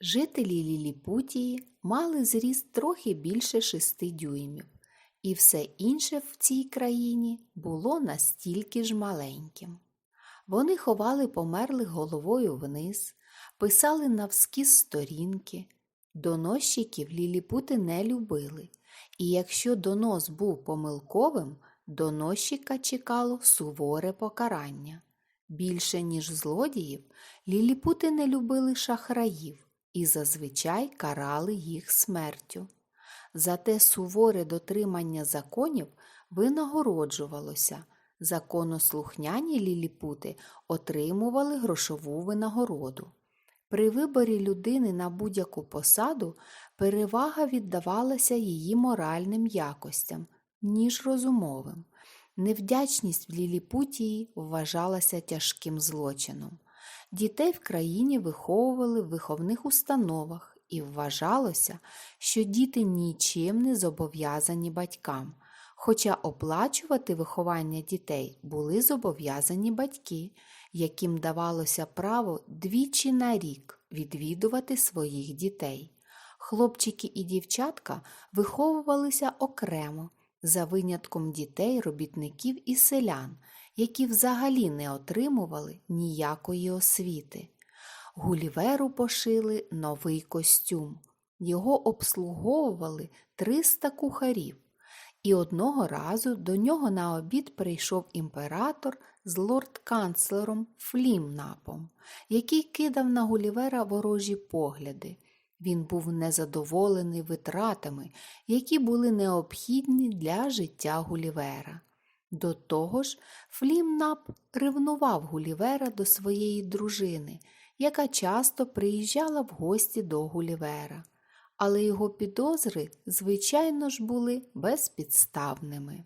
Жителі Ліліпутії мали зріст трохи більше шести дюймів, і все інше в цій країні було настільки ж маленьким. Вони ховали померлих головою вниз, писали навскіз сторінки. Доносчиків ліліпути не любили, і якщо донос був помилковим, доносчика чекало суворе покарання. Більше, ніж злодіїв, ліліпути не любили шахраїв і зазвичай карали їх смертю. Зате суворе дотримання законів винагороджувалося. Законослухняні ліліпути отримували грошову винагороду. При виборі людини на будь-яку посаду перевага віддавалася її моральним якостям, ніж розумовим. Невдячність в Ліліпутії вважалася тяжким злочином. Дітей в країні виховували в виховних установах, і вважалося, що діти нічим не зобов'язані батькам, хоча оплачувати виховання дітей були зобов'язані батьки, яким давалося право двічі на рік відвідувати своїх дітей. Хлопчики і дівчатка виховувалися окремо, за винятком дітей, робітників і селян, які взагалі не отримували ніякої освіти. Гуліверу пошили новий костюм. Його обслуговували 300 кухарів. І одного разу до нього на обід прийшов імператор з лорд-канцлером Флімнапом, який кидав на Гулівера ворожі погляди. Він був незадоволений витратами, які були необхідні для життя Гулівера. До того ж, Флімнап ревнував Гулівера до своєї дружини, яка часто приїжджала в гості до Гулівера. Але його підозри, звичайно ж, були безпідставними.